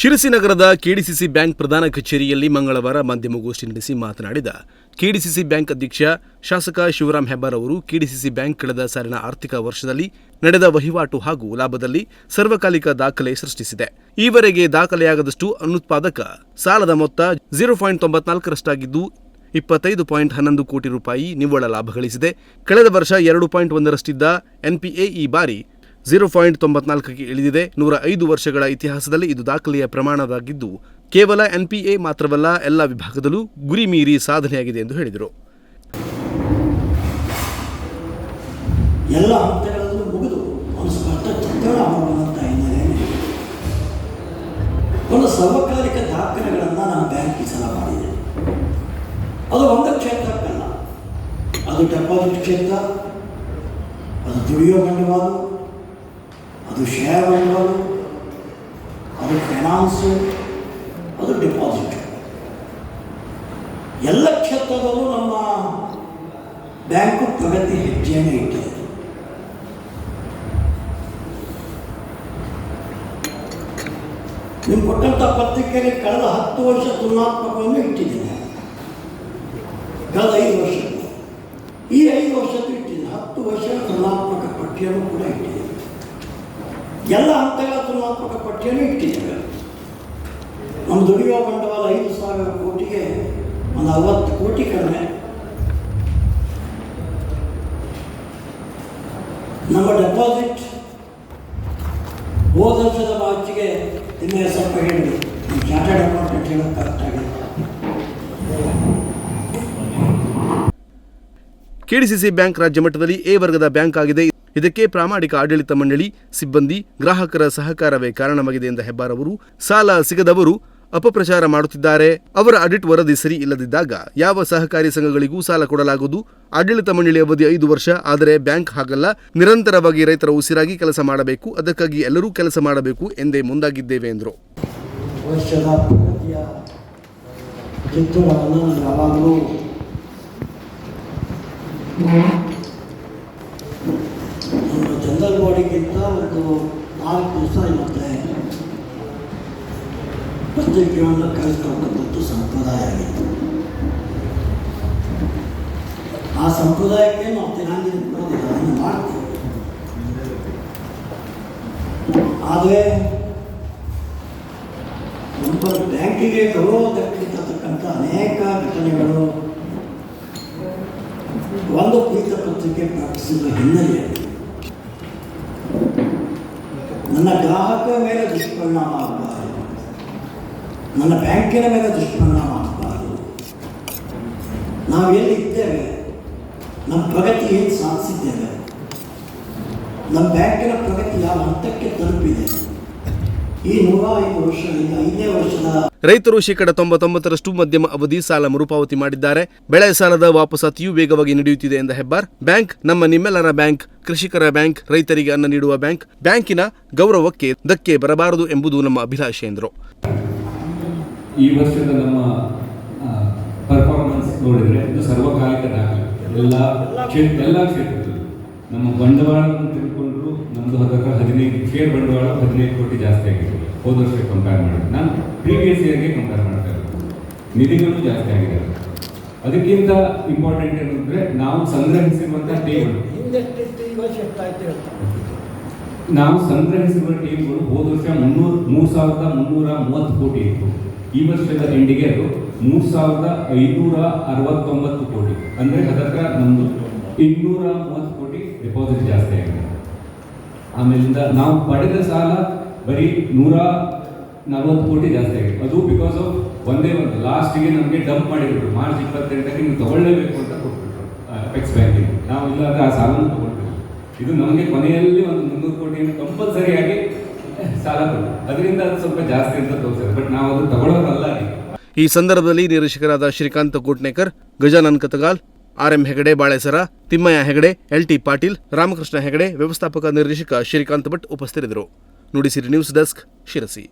ಶಿರಸಿ ನಗರದ KDCC bank ಪ್ರಧಾನ ಕಚೇರಿಯಲ್ಲಿ ಮಂಗಳವಾರ ಮಾಧ್ಯಮಗೋಷ್ಠಿ ನಡೆಸಿ ಮಾತನಾಡಿದ ಕೆಡಿಸಿಸಿ ಬ್ಯಾಂಕ್ ಅಧ್ಯಕ್ಷ ಶಾಸಕ ಶಿವರಾಮ್ ಹೆಬ್ಬಾರ್ ಅವರು, ಕೆಡಿಸಿಸಿ ಬ್ಯಾಂಕ್ ಕಳೆದ ಸಾಲಿನ ಆರ್ಥಿಕ ವರ್ಷದಲ್ಲಿ ನಡೆದ ವಹಿವಾಟು ಹಾಗೂ ಲಾಭದಲ್ಲಿ ಸರ್ವಕಾಲಿಕ ದಾಖಲೆ ಸೃಷ್ಟಿಸಿದೆ. ಈವರೆಗೆ ದಾಖಲೆಯಾಗದಷ್ಟು ಅನುತ್ಪಾದಕ ಸಾಲದ ಮೊತ್ತ ಜೀರೋ ಪಾಯಿಂಟ್ ತೊಂಬತ್ನಾಲ್ಕರಷ್ಟಾಗಿದ್ದು, ಇಪ್ಪತ್ತೈದು ಪಾಯಿಂಟ್ ಹನ್ನೊಂದು ಕೋಟಿ ರೂಪಾಯಿ ನಿವ್ವಳ ಲಾಭ ಗಳಿಸಿದೆ. ಕಳೆದ ವರ್ಷ ಎರಡು ಪಾಯಿಂಟ್ ಒಂದರಷ್ಟಿದ್ದ ಎನ್ಪಿಎ ಈ ಬಾರಿ ಜೀರೋ ಪಾಯಿಂಟ್ ತೊಂಬತ್ನಾಲ್ಕಕ್ಕೆ ಇಳಿದಿದೆ. ನೂರ ಐದು ವರ್ಷಗಳ ಇತಿಹಾಸದಲ್ಲಿ ಇದು ದಾಖಲೆಯ ಪ್ರಮಾಣವಾಗಿದ್ದು, ಕೇವಲ ಎನ್ಪಿಎ ಮಾತ್ರವಲ್ಲ, ಎಲ್ಲ ವಿಭಾಗದಲ್ಲೂ ಗುರಿ ಮೀರಿ ಸಾಧನೆಯಾಗಿದೆ ಎಂದು ಹೇಳಿದರು. ಎಲ್ಲ ಹಂತಗಳಲ್ಲೂ ಮುಗಿದು ಒಂದು ಸ್ಪಷ್ಟ ಚಿತ್ರಣ ಹಿನ್ನೆಲೆಯಲ್ಲಿ ಒಂದು ಸರ್ವಕಾಲಿಕ ದಾಖಲೆಗಳನ್ನು ನಾನು ಬ್ಯಾಂಕ್ ಸಲ ಮಾಡಿದೆ. ಅದು ಒಂದು ಕ್ಷೇತ್ರಕ್ಕಲ್ಲ. ಅದು ಡೆಪಾಸಿಟ್ ಕ್ಷೇತ್ರ, ಅದು ದುಡಿಯೋ ಬಂಡವಾಳ ಅದು ಶೇರ್ ಅನ್ನೋದು, ಅದು ಫೈನಾನ್ಸು ಅದು ಡೆಪಾಸಿಟ್ ಎಲ್ಲ ಕ್ಷೇತ್ರದಲ್ಲೂ ನಮ್ಮ ಬ್ಯಾಂಕು ಪ್ರಗತಿ ಹೆಜ್ಜೆಯನ್ನು ಇಟ್ಟಿದೆ. ನೀವು ಕೊಟ್ಟಂಥ ಪತ್ರಿಕೆಯಲ್ಲಿ ಕಳೆದ ಹತ್ತು ವರ್ಷ ತುಲನಾತ್ಮಕವನ್ನು ಇಟ್ಟಿದ್ದೀನಿ. ಕಳೆದ ಐದು ವರ್ಷದ್ದು. ಈ ಐದು ವರ್ಷದ್ದು ಇಟ್ಟಿದ್ದೀನಿ. ಹತ್ತು ವರ್ಷ ತುಲನಾತ್ಮಕ ಪಟ್ಟಿಯನ್ನು ಕೂಡ ಇಟ್ಟಿದ್ದೀನಿ. ಎಲ್ಲ ಹಂತಗಳ ತುಲನಾತ್ಮಕ ಪಟ್ಟಿಯನ್ನು ಇಟ್ಟಿದ್ದೇವೆ ನಮ್ಮ ದುಡಿಯುವ ಬಂಡವಾಳ ಐದು ಸಾವಿರ ಕೋಟಿಗೆ ಒಂದು ಅರವತ್ತು ಕೋಟಿ ಕಡಿಮೆ. ನಮ್ಮ ಡೆಪಾಸಿಟ್ ಹೋದ ಮಾರ್ಚಿಗೆ ನಿಮಗೆ ಸ್ವಲ್ಪ ಹೇಳಿ. ಚಾರ್ಟರ್ಡ್ ಅಕೌಂಟೆಂಟ್ ಹೇಳೋದು ಕೆಡಿಸಿಸಿ ಬ್ಯಾಂಕ್ ರಾಜ್ಯ ಮಟ್ಟದಲ್ಲಿ ಎ ವರ್ಗದ ಬ್ಯಾಂಕ್ ಆಗಿದೆ. ಇದಕ್ಕೆ ಪ್ರಾಮಾಣಿಕ ಆಡಳಿತ ಮಂಡಳಿ, ಸಿಬ್ಬಂದಿ, ಗ್ರಾಹಕರ ಸಹಕಾರವೇ ಕಾರಣವಾಗಿದೆ ಎಂದ ಹೆಬ್ಬಾರ್ ಅವರು ಸಾಲ ಸಿಗದವರು ಅಪಪ್ರಚಾರ ಮಾಡುತ್ತಿದ್ದಾರೆ. ಅವರ ಆಡಿಟ್ ವರದಿ ಸರಿ ಇಲ್ಲದಿದ್ದಾಗ ಯಾವ ಸಹಕಾರಿ ಸಂಘಗಳಿಗೂ ಸಾಲ ಕೊಡಲಾಗುವುದು? ಆಡಳಿತ ಮಂಡಳಿ ಅವಧಿ ಐದು ವರ್ಷ, ಆದರೆ ಬ್ಯಾಂಕ್ ಹಾಗಲ್ಲ. ನಿರಂತರವಾಗಿ ರೈತರ ಉಸಿರಾಗಿ ಕೆಲಸ ಮಾಡಬೇಕು. ಅದಕ್ಕಾಗಿ ಎಲ್ಲರೂ ಕೆಲಸ ಮಾಡಬೇಕು ಎಂದೇ ಮುಂದಾಗಿದ್ದೇವೆ ಎಂದರು. ನಮ್ಮ ಜನರಲ್ ಬಾಡಿಗಿಂತ ಒಂದು ನಾಲ್ಕು ದಿವಸ ಇವತ್ತೆ ಪತ್ರಿಕೆಗಳನ್ನು ಕಳಿಸ್ಕೊಳ್ತಕ್ಕಂಥದ್ದು ಸಂಪ್ರದಾಯ ಆಗಿತ್ತು. ಆ ಸಂಪ್ರದಾಯಕ್ಕೆ ನಾವು ದಿನಾಂಗಿ ಅದನ್ನು ಮಾಡ್ತೀವಿ. ಆದರೆ ನಮ್ಮ ಬ್ಯಾಂಕಿಗೆ ಗೌರವ ದಕ್ಕಿರ್ತಕ್ಕಂಥ ಅನೇಕ ಘಟನೆಗಳು ಒಂದು ಕುರಿತ ಪ್ರಾರ್ಥಿಸಿದ ಹಿನ್ನೆಲೆ ನನ್ನ ಗ್ರಾಹಕರ ಮೇಲೆ ದುಷ್ಪರಿಣಾಮ ಆಗಬಾರದು. ನನ್ನ ಬ್ಯಾಂಕಿನ ಮೇಲೆ ದುಷ್ಪರಿಣಾಮ ಆಗಬಾರದು. ನಾವು ಎಲ್ಲಿದ್ದೇವೆ? ನಮ್ಮ ಪ್ರಗತಿ ಏನು ಸಾಧಿಸಿದ್ದೇವೆ? ನಮ್ಮ ಬ್ಯಾಂಕಿನ ಪ್ರಗತಿ ಯಾವ ಹಂತಕ್ಕೆ ತಲುಪಿದೆ? ಈ ನೂರ ಐದು ವರ್ಷದಿಂದ ಐದೇ ವರ್ಷದ ರೈತರು ಶೇಕಡ ತೊಂಬತ್ತೊಂಬತ್ತರಷ್ಟು ಮಧ್ಯಮ ಅವಧಿ ಸಾಲ ಮರುಪಾವತಿ ಮಾಡಿದ್ದಾರೆ. ಬೆಳೆ ಸಾಲದ ವಾಪಸಾತಿಯೂ ವೇಗವಾಗಿ ನಡೆಯುತ್ತಿದೆ ಎಂದ ಹೆಬ್ಬಾರ್. ಬ್ಯಾಂಕ್, ನಮ್ಮ ನಿಮ್ಮೆಲ್ಲರ ಬ್ಯಾಂಕ್, ಕೃಷಿಕರ ಬ್ಯಾಂಕ್, ರೈತರಿಗೆ ಅನ್ನ ನೀಡುವ ಬ್ಯಾಂಕ್, ಬ್ಯಾಂಕಿನ ಗೌರವಕ್ಕೆ ಧಕ್ಕೆ ಬರಬಾರದು ಎಂಬುದು ನಮ್ಮ ಅಭಿಲಾಷೆ ಎಂದರು ಈ ವರ್ಷದ ನಮ್ಮ ಪರ್ಫಾರ್ಮೆನ್ಸ್ ನೋಡಿದರೆ ಇದು ಸರ್ವಕಾಲಿಕ ದಾಖಲೆ. ಎಲ್ಲ ಕ್ಷೇತ್ರ ಎಲ್ಲ ಕ್ಷೇತ್ರದಲ್ಲೂ ನಮ್ಮ ಬಂಡವಾಳವನ್ನು ತಿಳ್ಕೊಂಡ್ರು ನಮ್ಮದು ಹತ್ರ ಹದಿನೈದು ಶೇರ್ ಬಂಡವಾಳ ಹದಿನೈದು ಕೋಟಿ ಜಾಸ್ತಿ ಆಗಿದೆ. ಹೋದ ವರ್ಷಕ್ಕೆ ಕಂಪೇರ್ ಮಾಡಿ ನಾನು ಪ್ರೀವಿಯಸ್ ಇಯರ್ಗೆ ಕಂಪೇರ್ ಮಾಡ್ತಾ ಇರೋದು. ನಿಧಿಗಳು ಜಾಸ್ತಿ ಆಗಿದೆ. ಅದಕ್ಕಿಂತ ಇಂಪಾರ್ಟೆಂಟ್ ಏನಂದ್ರೆ ನಾವು ಸಂಗ್ರಹಿಸಿರುವಂತಹ ಹೇಳ್ತಾರೆ ನಾವು ಸಂಗ್ರಹಿಸಿರುವ ಟೀಮ್ಗಳು ಹೋದ ವರ್ಷ ಮುನ್ನೂರ, ಮೂರು ಸಾವಿರದ ಮುನ್ನೂರ ಮೂವತ್ತು ಕೋಟಿ ಇತ್ತು. ಈ ವರ್ಷದ ಎಂಡಿಗೆ ಅದು ಮೂರು ಸಾವಿರದ ಐನೂರ ಅರವತ್ತೊಂಬತ್ತು ಕೋಟಿ. ಅಂದರೆ ಅದರ ನಮ್ಮದು ಇನ್ನೂರ ಮೂವತ್ತು ಡೆಪಾಸಿಟ್ ಜಾಸ್ತಿ ಆಗಿದೆ. ಆಮೇಲಿಂದ ನಾವು ಪಡೆದ ಸಾಲ ಬರೀ ನೂರ ನಲ್ವತ್ತು ಕೋಟಿ ಜಾಸ್ತಿ ಆಗಿದೆ. ಅದು ಬಿಕಾಸ್ ಆಫ್ ಒಂದೇ ಒಂದು ಲಾಸ್ಟಿಗೆ ನಮಗೆ ಡಂಪ್ ಮಾಡಿಬಿಟ್ರು ಮಾರ್ಚ್ ಇಪ್ಪತ್ತೆಂಟಕ್ಕೆ ನೀವು ತಗೊಳ್ಳೇಬೇಕು ಅಂತ ಕೊಟ್ಬಿಟ್ರು ಎಕ್ಸ್ ಬ್ಯಾಂಕಿಗೆ ನಾವು ಇಲ್ಲಾಂದ್ರೆ ಆ ಸಾಲವನ್ನು ತಗೊಳ್ತೀವಿ ಇದು ನಮಗೆ ಕೊನೆಯಲ್ಲಿ ಒಂದು ಮುನ್ನೂರು ಕೋಟಿಯನ್ನು ಕಂಪಲ್ಸರಿಯಾಗಿ ಸಾಲ ಕೊಟ್ಟು ಅದರಿಂದ ಅದು ಸ್ವಲ್ಪ ಜಾಸ್ತಿ ಅಂತ ತೋರಿಸಿದೆ ಬಟ್ ನಾವು ಅದು ತಗೊಳ್ಳೋದಲ್ಲ ಈ ಸಂದರ್ಭದಲ್ಲಿ ನಿರೀಕ್ಷಕರಾದ ಶ್ರೀಕಾಂತ್ ಕೋಟ್ನೇಕರ್, ಗಜಾನನ್ ಕತಗಾಲ್ ಆರ್ಎಂ ಹೆಗಡೆ ಬಾಳೆಸರ, ತಿಮ್ಮಯ್ಯ ಹೆಗಡೆ, ಎಲ್ಟಿ ಪಾಟೀಲ್, ರಾಮಕೃಷ್ಣ ಹೆಗಡೆ, ವ್ಯವಸ್ಥಾಪಕ ನಿರ್ದೇಶಕ ಶ್ರೀಕಾಂತ್ ಭಟ್ ಉಪಸ್ಥಿತರಿದ್ದರು. Nudisiri news desk Sirsi.